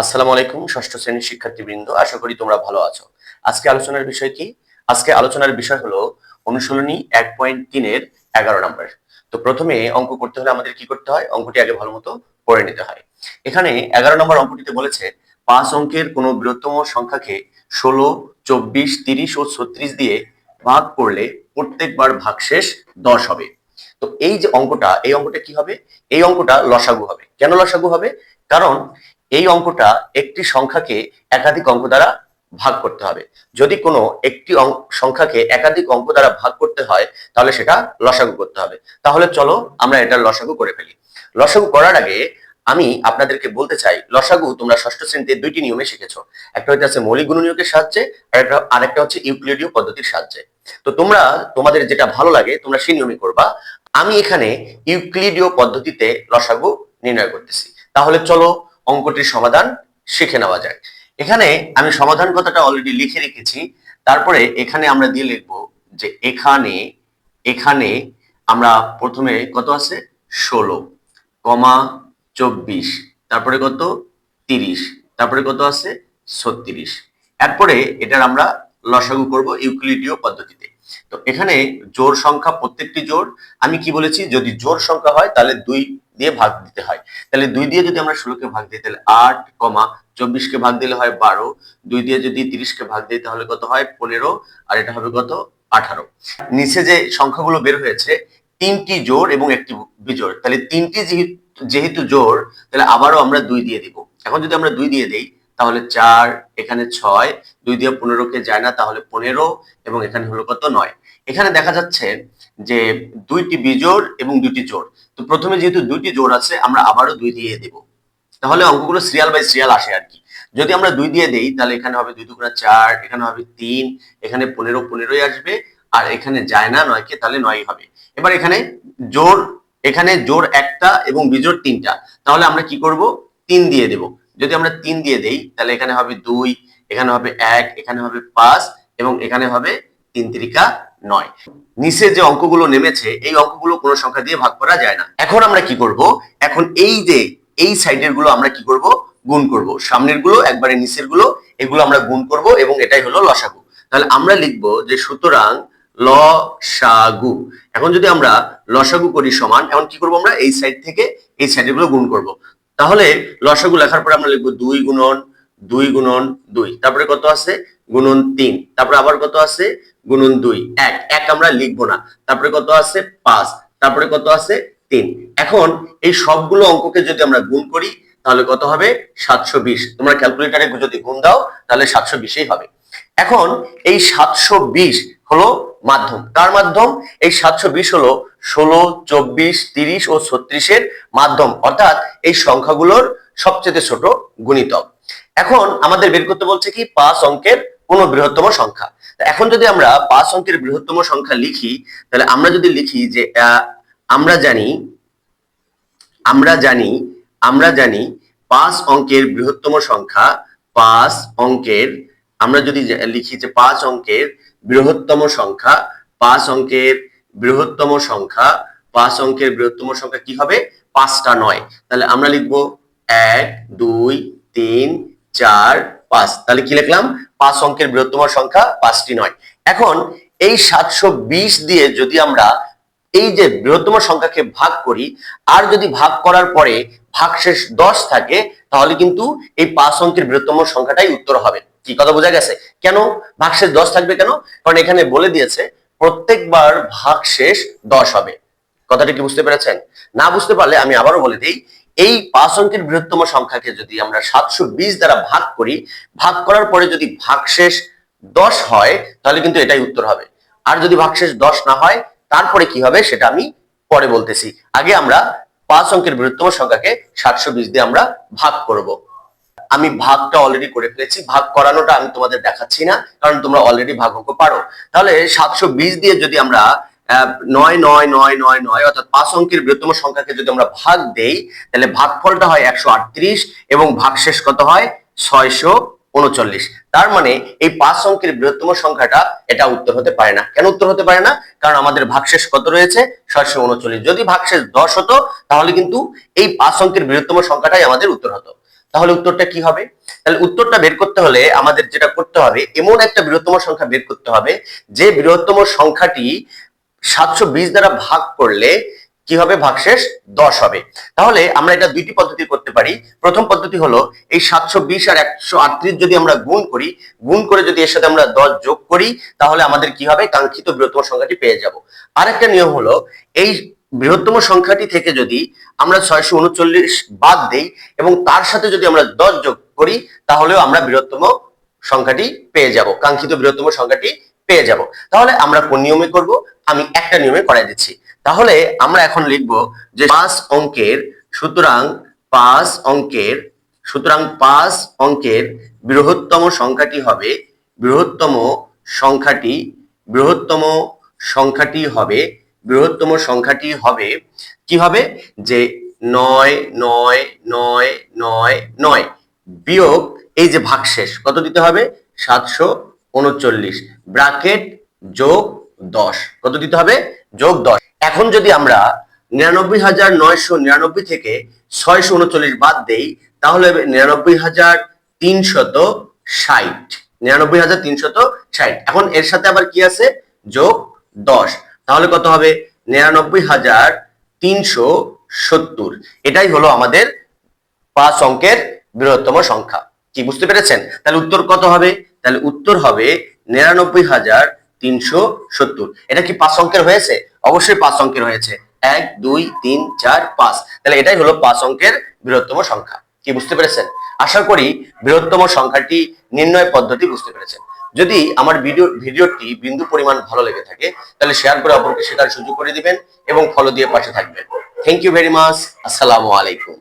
আসসালামু আলাইকুম, ষষ্ঠ শ্রেণির শিক্ষার্থীবৃন্দ, আশা করি তোমরা ভালো আছো। আজকে আলোচনার বিষয় কি? আজকে আলোচনার বিষয় হলো অনুশীলনী এক পয়েন্ট তিনের এগারো নম্বর। তো প্রথমে অঙ্ক করতে হলে আমাদের কি করতে হয়? অঙ্কটি আগে ভালো মতো পড়ে নিতে হয়। এখানে এগারো নম্বর অঙ্কটিতে বলেছে, পাঁচ অঙ্কের কোনো বৃহত্তম সংখ্যাকে ষোলো, চব্বিশ, তিরিশ ও ছত্রিশ দিয়ে ভাগ করলে প্রত্যেকবার ভাগশেষ দশ হবে। তো এই যে অঙ্কটা, এই অঙ্কটা কি হবে? এই অঙ্কটা লসাগু হবে। কেন লসাগু হবে? কারণ এই অঙ্কটা একটি সংখ্যাকে একাধিক অঙ্ক দ্বারা ভাগ করতে হবে। যদি কোনো একটি সংখ্যাকে একাধিক অঙ্ক দ্বারা ভাগ করতে হয়, তাহলে সেটা লসাগু করতে হবে। তাহলে চলো আমরা এটা লসাগু করে ফেলি। লসাগু করার আগে আমি আপনাদেরকে বলতে চাই, লসাগু তোমরা ষষ্ঠ শ্রেণীতে দুইটি নিয়মে শিখেছো। একটা হচ্ছে আছে মৌলিক গুণনীয়কের সাহায্যে, আর একটা হচ্ছে ইউক্লিডীয় পদ্ধতির সাহায্যে। তো তোমরা, তোমাদের যেটা ভালো লাগে, তোমরা সেই নিয়মই করবা। আমি এখানে ইউক্লিডীয় পদ্ধতিতে লসাগু নির্ণয় করতেছি। তাহলে চলো অঙ্কটির সমাধান শিখে নেওয়া যায় এখানে আমি সমাধান কথাটা অলরেডি লিখে রেখেছি। তারপরে এখানে আমরা দিয়ে লিখব যে এখানে এখানে আমরা প্রথমে কত আছে? ষোলো, কমা চব্বিশ, তারপরে কত? তিরিশ, তারপরে কত আছে? ছত্রিশ। এরপরে এটার আমরা লসাগু করব ইউক্লিডীয় পদ্ধতিতে। তো এখানে জোর সংখ্যা প্রত্যেকটি জোর আমি কি বলেছি? যদি জোর সংখ্যা হয়, তাহলে দুই দিয়ে ভাগ দিতে হয়। তাহলে দুই দিয়ে যদি আমরা ষোলোকে ভাগ দিই, তাহলে আট কমা চব্বিশকে ভাগ দিলে হয় বারো। দুই দিয়ে যদি তিরিশকে ভাগ দিই, তাহলে কত হয় পনেরো, আর এটা হবে কত? আঠারো। নিচে যে সংখ্যাগুলো বের হয়েছে, তিনটি জোর এবং একটি বিজোড়। তাহলে তিনটি যেহেতু- যেহেতু জোর তাহলে আবারও আমরা দুই দিয়ে দিব। এখন যদি আমরা দুই দিয়ে দিই, তাহলে চার, এখানে ছয়, দুই দিয়ে পনেরোকে যায় না, তাহলে পনেরো, এবং এখানে হলো কত? নয়। এখানে দেখা যাচ্ছে যে দুইটি বিজোড় এবং দুইটি জোড়। তো প্রথমে যেহেতু দুইটি জোড় আছে, আমরা আবারও দুই দিয়ে দেব। তাহলে অঙ্কগুলো সিরিয়াল বাই সিরিয়াল আসে আর কি। যদি আমরা দুই দিয়ে দেই, তাহলে এখানে হবে দুই দুগুণা চার, এখানে হবে তিন, এখানে পনেরো পনেরোই আসবে, আর এখানে যায় না নয়কে, তাহলে নয় হবে। এবার এখানে জোর এখানে জোর একটা এবং বিজোড় তিনটা। তাহলে আমরা কি করব? তিন দিয়ে দেব। যদি আমরা তিন দিয়ে দেই, তাহলে এখানে হবে দুই, এখানে হবে এক, এখানে হবে পাঁচ, এবং এখানে হবে তিন তিরিকা নয়। নিচে যে অঙ্কগুলো নেমেছে, এই অঙ্কগুলো কোনো সংখ্যা দিয়ে ভাগ করা যায় না। এখন আমরা কি করব? এখন এই যে, এই সাইডেরগুলো আমরা কি করব? গুণ করব। সামনেরগুলো, একবারে নিচেরগুলো, এগুলো আমরা গুণ করব এবং এটাই হলো লসাগু। তাহলে আমরা লিখব যে সুতরাং লসাগু। এখন যদি আমরা লসাগু করি সমান, এখন কি করব আমরা? এই সাইড থেকে এই সাইডেরগুলো গুণ করব। তাহলে লসাগু লেখার পরে আমরা লিখব দুই গুণন দুই গুণন দুই। তারপরে কত আছে গুণন তিন। তারপরে আবার কত আছে গুণন দুই। এক। এক আমরা লিখব না। তারপরে কত আছে পাঁচ। তারপরে কত আছে তিন। এখন এই সবগুলো অঙ্ককে যদি আমরা গুণ করি, তাহলে কত হবে? সাতশো বিশ। তোমরা ক্যালকুলেটারে যদি গুণ দাও, তাহলে সাতশো বিশেই হবে। এখন এই সাতশো বিশ হলো মাধ্যম। কার মাধ্যম? এই সাতশো বিশ হলো ষোলো, চব্বিশ, তিরিশ ও ছত্রিশের মাধ্যম। অর্থাৎ এই সংখ্যাগুলোর সবচেয়ে ছোট গুণিতক। এখন আমাদের বের করতে বলছে কি, পাঁচ অঙ্কের কোন বৃহত্তম সংখ্যা। এখন যদি আমরা পাঁচ অঙ্কের বৃহত্তম সংখ্যা লিখি, তাহলে আমরা যদি লিখি যে আমরা জানি আমরা জানি আমরা জানি পাঁচ অঙ্কের বৃহত্তম সংখ্যা, পাঁচ অঙ্কের, আমরা যদি লিখি যে পাঁচ অঙ্কের বৃহত্তম সংখ্যা, পাঁচ অঙ্কের বৃহত্তম সংখ্যা, পাঁচ অঙ্কের বৃহত্তম সংখ্যা কি হবে? পাঁচটা নয়। তাহলে আমরা লিখব এক, দুই, তিন চার, পাঁচ। তাহলে কি লিখলাম? পাঁচ অঙ্কের বৃহত্তম সংখ্যা পাঁচটি নয়। এখন এই সাতশো বিশ দিয়ে যদি আমরা এই যে বৃহত্তম সংখ্যাকে ভাগ করি, আর যদি ভাগ করার পরে ভাগশেষ দশ থাকে, তাহলে কিন্তু এই পাঁচ অঙ্কের বৃহত্তম সংখ্যাটাই উত্তর হবে। কি কথা বোঝা গেছে? কেন? ভাগশেষ দশ থাকবে কেন? কারণ এখানে বলে দিয়েছে, প্রত্যেকবার ভাগশেষ দশ হবে। কথাটা কি বুঝতে পেরেছেন? না বুঝতে পারলে আমি আবারও বলে দিই এই পাঁচ অঙ্কের বৃহত্তম সংখ্যাকে যদি আমরা সাতশো বিশ দ্বারা ভাগ করি, ভাগ করার পরে যদি ভাগশেষ দশ হয়, তাহলে কিন্তু এটাই উত্তর হবে। আর যদি ভাগশেষ দশ না হয়, তারপরে কি হবে সেটা আমি পরে বলতেছি। আগে আমরা পাঁচ অঙ্কের বৃহত্তম সংখ্যাকে সাতশো বিশ দিয়ে আমরা ভাগ করব। আমি ভাগটা অলরেডি করে ফেলেছি। ভাগ করানোটা আমি তোমাদের দেখাচ্ছি না, কারণ তোমরা অলরেডি ভাগ অঙ্ক পারো। তাহলে সাতশো বিশ দিয়ে যদি আমরা নয় নয় নয় নয় নয়, অর্থাৎ পাঁচ অঙ্কের বৃহত্তম সংখ্যাকে যদি আমরা ভাগ দেই, তাহলে ভাগফলটা হয় একশো আটত্রিশ এবং ভাগশেষ কত হয়? ছয়শো উনচল্লিশ। তার মানে এই পাঁচ অঙ্কের বৃহত্তম সংখ্যাটা এটা উত্তর হতে পারে না। কেন উত্তর হতে পারে না? কারণ আমাদের ভাগশেষ কত রয়েছে? ছয়শো উনচল্লিশ। যদি ভাগশেষ দশ হতো, তাহলে কিন্তু এই পাঁচ অঙ্কের বৃহত্তম সংখ্যাটাই আমাদের উত্তর হতো। তাহলে উত্তরটা কি হবে? তাহলে উত্তরটা বের করতে হলে আমাদের যেটা করতে হবে, এমন একটা বৃহত্তম সংখ্যা বের করতে হবে, যে বৃহত্তম সংখ্যাটি সাতশো বিশ দ্বারা ভাগ করলে কি হবে? ভাগশেষ দশ হবে। তাহলে আমরা এটা দুইটি পদ্ধতি করতে পারি। প্রথম পদ্ধতি হলো এই সাতশো বিশ আর একশো আটত্রিশ যদি আমরা গুণ করি, গুণ করে যদি এর সাথে আমরা দশ যোগ করি, তাহলে আমাদের কি হবে? কাঙ্ক্ষিত বৃহত্তম সংখ্যাটি পেয়ে যাব। আরেকটা নিয়ম হলো এই বৃহত্তম সংখ্যাটি থেকে যদি আমরা ছয়শো উনচল্লিশ বাদ দেই এবং তার সাথে যদি আমরা দশ যোগ করি, তাহলেও আমরা বৃহত্তম সংখ্যাটি পেয়ে যাব। কাঙ্ক্ষিত বৃহত্তম সংখ্যাটি পেয়ে যাব। তাহলে আমরা কোন নিয়মে করব? আমি একটা নিয়মে করাই দিচ্ছি। তাহলে আমরা এখন লিখব যে পাঁচ অঙ্কের সুতরাং পাঁচ অঙ্কের সুতরাং পাঁচ অঙ্কের বৃহত্তম সংখ্যাটি হবে, বৃহত্তম সংখ্যাটি বৃহত্তম সংখ্যাটি হবে, বৃহত্তম সংখ্যাটি হবে কি হবে? যে নয় নয় নয় নয় নয়। বিয়োগ এই যে ভাগশেষ, কত দিতে হবে? সাতশো উনচল্লিশ ব্রাকেট যোগ দশ। কত দিতে হবে? যোগ দশ। এখন যদি আমরা নিরানব্বই হাজার নয়শো নিরানব্বই থেকে ছয়শো উনচল্লিশ বাদ দেই, তাহলে নিরানব্বই হাজার তিনশত ষাট। নিরানব্বই হাজার তিনশত ষাট। এখন এর সাথে আবার কি আছে? যোগ দশ। তাহলে কত হবে? নিরানব্বই হাজার তিনশো সত্তর। এটাই হলো আমাদের পাঁচ অঙ্কের বৃহত্তম সংখ্যা। কি, বুঝতে পেরেছেন? তাহলে উত্তর কত হবে? তাহলে উত্তর হবে নিরানব্বই হাজার তিনশো সত্তর। এটা কি পাঁচ অঙ্কের হয়েছে? অবশ্যই পাঁচ অঙ্কের হয়েছে। এক, দুই, তিন, চার, পাঁচ। তাহলে এটাই হলো পাঁচ অঙ্কের বৃহত্তম সংখ্যা। কি বুঝতে পেরেছেন? আশা করি বৃহত্তম সংখ্যাটি নির্ণয় পদ্ধতি বুঝতে পেরেছেন। যদি আমার ভিডিও, ভিডিওটি বিন্দু পরিমাণ ভালো লেগে থাকে, তাহলে শেয়ার করে অপরকে শেখার সুযোগ করে দিবেন এবং ফলো দিয়ে পাশে থাকবেন। থ্যাংক ইউ ভেরি মাচ আসসালামু আলাইকুম।